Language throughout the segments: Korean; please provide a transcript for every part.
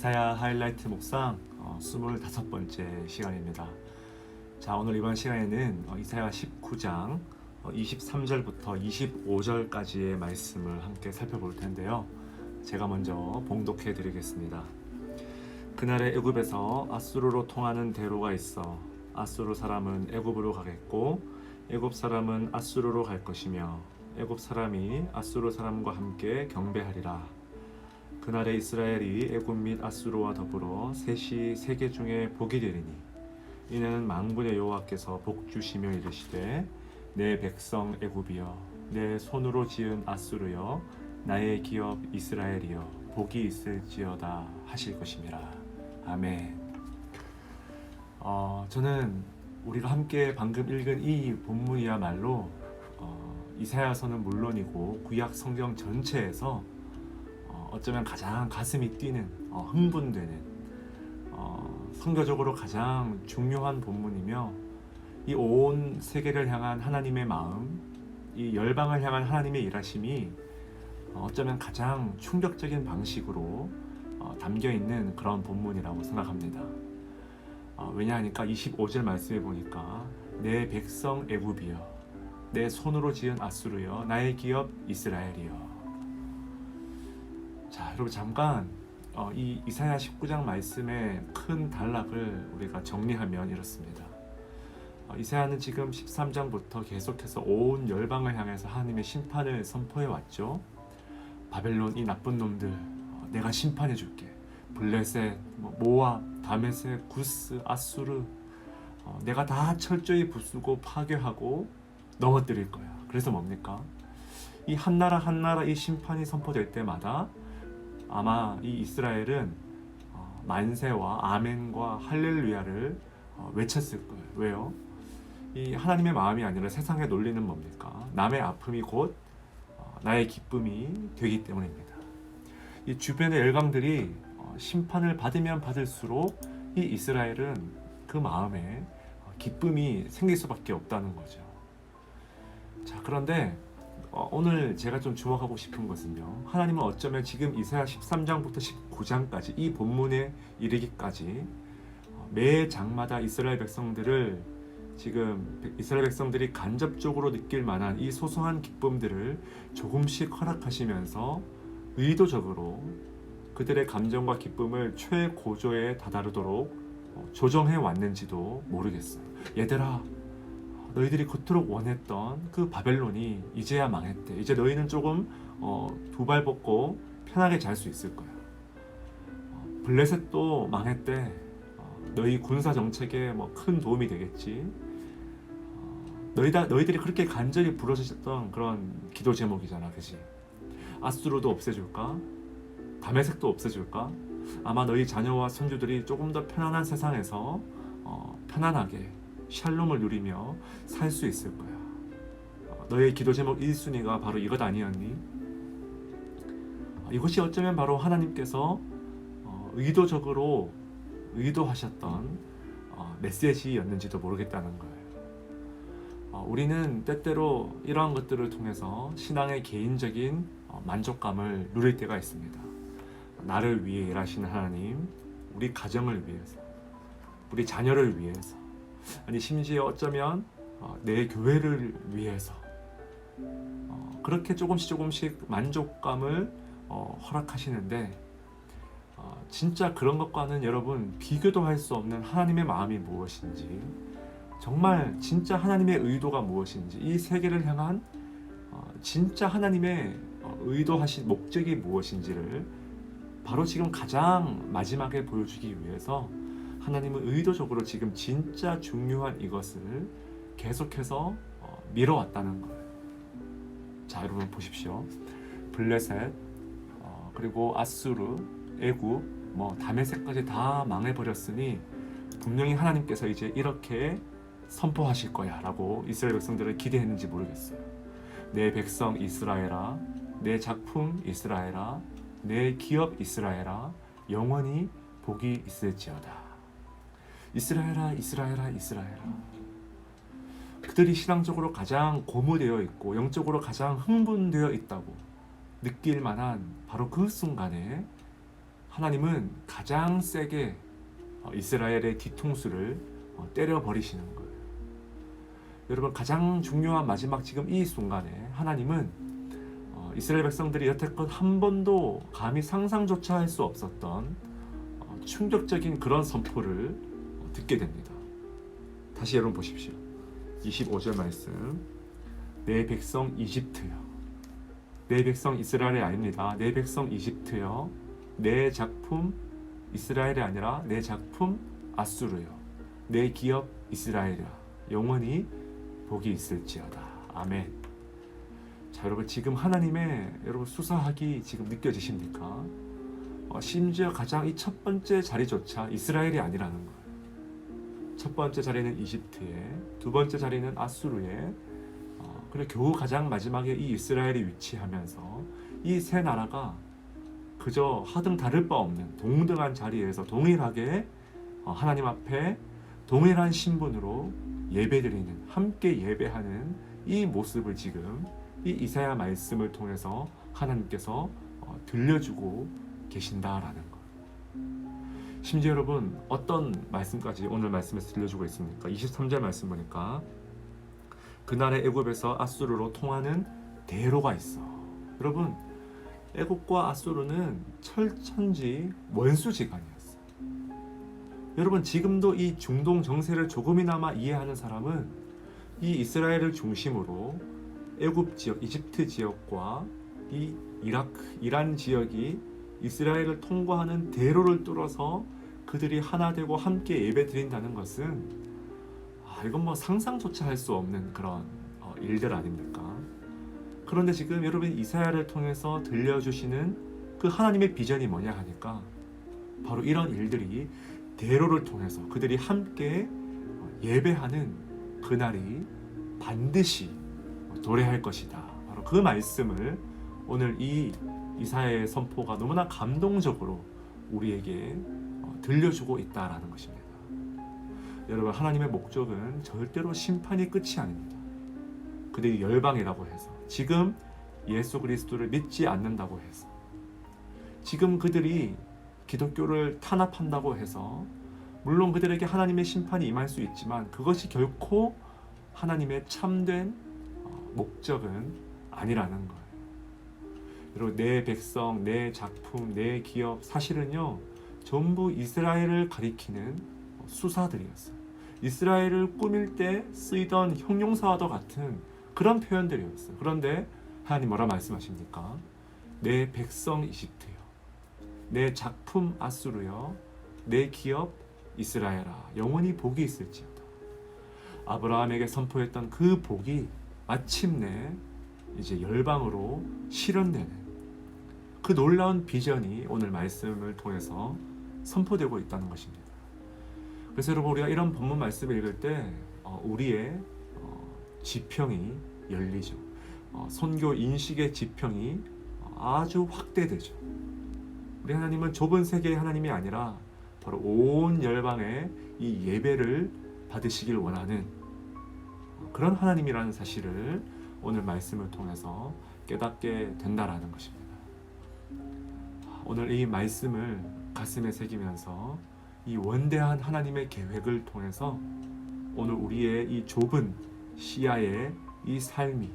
이사야 하이라이트 묵상 어, 25번째 시간입니다. 자, 오늘 이번 시간에는 어, 이사야 19장 어, 23절부터 25절까지의 말씀을 함께 살펴볼 텐데요. 제가 먼저 봉독해 드리겠습니다. 그날의 애굽에서 아수르로 통하는 대로가 있어 아수르 사람은 애굽으로 가겠고 애굽 사람은 아수르로 갈 것이며 애굽 사람이 아수르 사람과 함께 경배하리라. 그날에 이스라엘이 애굽 및 아수르와 더불어 셋이 세계 중에 복이 되리니 이는 만군의 여호와께서 복 주시며 이르시되 내 백성 애굽이여 내 손으로 지은 아수르여 나의 기업 이스라엘이여 복이 있을지어다 하실 것임이라 아멘. 어, 저는 우리가 함께 방금 읽은 이 본문이야말로 어, 이사야서는 물론이고 구약 성경 전체에서 어, 어쩌면 가장 가슴이 뛰는 어, 흥분되는 어, 선교적으로 가장 중요한 본문이며 이 온 세계를 향한 하나님의 마음, 이 열방을 향한 하나님의 일하심이 어, 어쩌면 가장 충격적인 방식으로 어, 담겨 있는 그런 본문이라고 생각합니다. 어, 왜냐하니까 25절 말씀해 보니까 내 백성 애굽이여 내 손으로 지은 아수르여 나의 기업 이스라엘이여 자 여러분 잠깐 어, 이 이사야 19장 말씀의 큰 단락을 우리가 정리하면 이렇습니다 어, 이사야는 지금 13장부터 계속해서 온 열방을 향해서 하나님의 심판을 선포해 왔죠 바벨론 이 나쁜 놈들 어, 내가 심판해 줄게 블레셋, 뭐 모압, 다메섹, 구스, 아수르 어, 내가 다 철저히 부수고 파괴하고 넘어뜨릴 거야. 그래서 뭡니까? 이 한 나라 한 나라 이 심판이 선포될 때마다 아마 이 이스라엘은 어, 만세와 아멘과 할렐루야를 어, 외쳤을 거예요. 왜요? 이 하나님의 마음이 아니라 세상의 논리는 뭡니까? 남의 아픔이 곧 어, 나의 기쁨이 되기 때문입니다. 이 주변의 열강들이 어, 심판을 받으면 받을수록 이 이스라엘은 그 마음에 어, 기쁨이 생길 수밖에 없다는 거죠. 자, 그런데 어, 오늘 제가 좀 주목하고 싶은 것은요. 하나님은 어쩌면 지금 이사야 13장부터 19장까지 이 본문에 이르기까지 어, 매 장마다 이스라엘 백성들을 지금 이스라엘 백성들이 간접적으로 느낄 만한 이 소소한 기쁨들을 조금씩 허락하시면서 의도적으로 그들의 감정과 기쁨을 최고조에 다다르도록 어, 조정해 왔는지도 모르겠어요. 얘들아, 너희들이 그토록 원했던 그 바벨론이 이제야 망했대. 이제 너희는 조금 어, 두발 벗고 편하게 잘 수 있을 거야. 어, 블레셋도 망했대. 어, 너희 군사 정책에 뭐 큰 도움이 되겠지. 어, 너희다 너희들이 그렇게 간절히 부르셨던 그런 기도 제목이잖아, 그지? 아수르도 없애줄까? 다메섹도 없애줄까? 아마 너희 자녀와 손주들이 조금 더 편안한 세상에서 어, 편안하게 샬롬을 누리며 살 수 있을 거야. 어, 너의 기도 제목 1순위가 바로 이것 아니었니? 어, 이것이 어쩌면 바로 하나님께서 어, 의도적으로 의도하셨던 어, 메시지였는지도 모르겠다는 거예요. 어, 우리는 때때로 이러한 것들을 통해서 신앙의 개인적인 어, 만족감을 누릴 때가 있습니다. 나를 위해 일하시는 하나님, 우리 가정을 위해서, 우리 자녀를 위해서, 아니 심지어 어쩌면 어, 내 교회를 위해서 어, 그렇게 조금씩 조금씩 만족감을 어, 허락하시는데 어, 진짜 그런 것과는 여러분 비교도 할 수 없는 하나님의 마음이 무엇인지 정말 진짜 하나님의 의도가 무엇인지 이 세계를 향한 어, 진짜 하나님의 어, 의도하신 목적이 무엇인지를 바로 지금 가장 마지막에 보여주기 위해서 하나님은 의도적으로 지금 진짜 중요한 이것을 계속해서 어, 미뤄왔다는 거예요. 자, 여러분 보십시오. 블레셋 어, 그리고 아수르, 애굽, 뭐 다메섹까지 다 망해버렸으니 분명히 하나님께서 이제 이렇게 선포하실 거야라고 이스라엘 백성들을 기대했는지 모르겠어요. 내 백성 이스라엘아, 내 작품 이스라엘아, 내 기업 이스라엘아, 영원히 복이 있을지어다. 이스라엘아, 이스라엘아, 이스라엘아. 그들이 신앙적으로 가장 고무되어 있고 영적으로 가장 흥분되어 있다고 느낄 만한 바로 그 순간에 하나님은 가장 세게 어, 이스라엘의 뒤통수를 어, 때려 버리시는 거예요. 여러분 가장 중요한 마지막 지금 이 순간에 하나님은 어, 이스라엘 백성들이 여태껏 한 번도 감히 상상조차 할 수 없었던 어, 충격적인 그런 선포를 어, 듣게 됩니다. 다시 여러분 보십시오. 25절 말씀. 내 백성 이집트여. 내 백성 이스라엘이 아닙니다. 내 백성 이집트여. 내 작품 이스라엘이 아니라 내 작품 아수르여. 내 기업 이스라엘이야. 영원히 복이 있을지어다. 아멘. 자, 여러분 지금 하나님의 여러분 수사하기 지금 느껴지십니까? 어, 심지어 가장 이 첫 번째 자리조차 이스라엘이 아니라는 거예요. 첫 번째 자리는 이집트에, 두 번째 자리는 아수르에, 어, 그리고 겨우 가장 마지막에 이 이스라엘이 위치하면서 이 세 나라가 그저 하등 다를 바 없는 동등한 자리에서 동일하게 어, 하나님 앞에 동일한 신분으로 예배드리는 함께 예배하는 이 모습을 지금 이 이사야 말씀을 통해서 하나님께서 어, 들려주고 계신다라는 것. 심지어 여러분 어떤 말씀까지 오늘 말씀에서 들려주고 있습니까? 23절 말씀 보니까 그날의 애굽에서 아수르로 통하는 대로가 있어. 여러분 애굽과 아수르는 철천지 원수지간이었어. 여러분 지금도 이 중동 정세를 조금이나마 이해하는 사람은 이 이스라엘을 중심으로 애굽 지역, 이집트 지역과 이 이라크, 이란 지역이 이스라엘을 통과하는 대로를 뚫어서 그들이 하나 되고 함께 예배 드린다는 것은 아, 이건 뭐 상상조차 할 수 없는 그런 어, 일들 아닙니까? 그런데 지금 여러분 이사야를 통해서 들려주시는 그 하나님의 비전이 뭐냐 하니까 바로 이런 일들이 대로를 통해서 그들이 함께 어, 예배하는 그날이 반드시 도래할 것이다. 바로 그 말씀을 오늘 이 이사야의 선포가 너무나 감동적으로 우리에게 어, 들려주고 있다라는 것입니다. 여러분 하나님의 목적은 절대로 심판이 끝이 아닙니다. 그들이 열방이라고 해서 지금 예수 그리스도를 믿지 않는다고 해서 지금 그들이 기독교를 탄압한다고 해서 물론 그들에게 하나님의 심판이 임할 수 있지만 그것이 결코 하나님의 참된 어, 목적은 아니라는 거 여러분 내 백성, 내 작품, 내 기업 사실은요 전부 이스라엘을 가리키는 수사들이었어요. 이스라엘을 꾸밀 때 쓰이던 형용사와도 같은 그런 표현들이었어요. 그런데 하나님 뭐라 말씀하십니까? 내 백성 이집트요, 내 작품 아수르요, 내 기업 이스라엘아 영원히 복이 있을지어다. 아브라함에게 선포했던 그 복이 마침내 이제 열방으로 실현되는 그 놀라운 비전이 오늘 말씀을 통해서 선포되고 있다는 것입니다. 그래서 여러분 우리가 이런 본문 말씀을 읽을 때 어, 우리의 어, 지평이 열리죠. 어, 선교 인식의 지평이 아주 확대되죠. 우리 하나님은 좁은 세계의 하나님이 아니라 바로 온 열방의 이 예배를 받으시길 원하는 그런 하나님이라는 사실을 오늘 말씀을 통해서 깨닫게 된다라는 것입니다. 오늘 이 말씀을 가슴에 새기면서 이 원대한 하나님의 계획을 통해서 오늘 우리의 이 좁은 시야의 이 삶이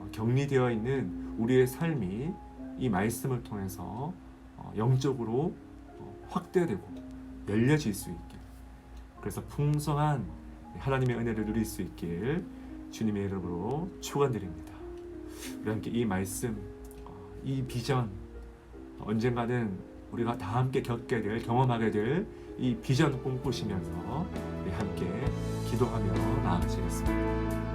어, 격리되어 있는 우리의 삶이 이 말씀을 통해서 어, 영적으로 어, 확대되고 열려질 수 있게 그래서 풍성한 하나님의 은혜를 누릴 수 있길 주님의 이름으로 축원드립니다. 우리 함께 이 말씀, 이 비전 언젠가는 우리가 다 함께 겪게 될 경험하게 될 이 비전 꿈꾸시면서 함께 기도하며 나아가시겠습니다.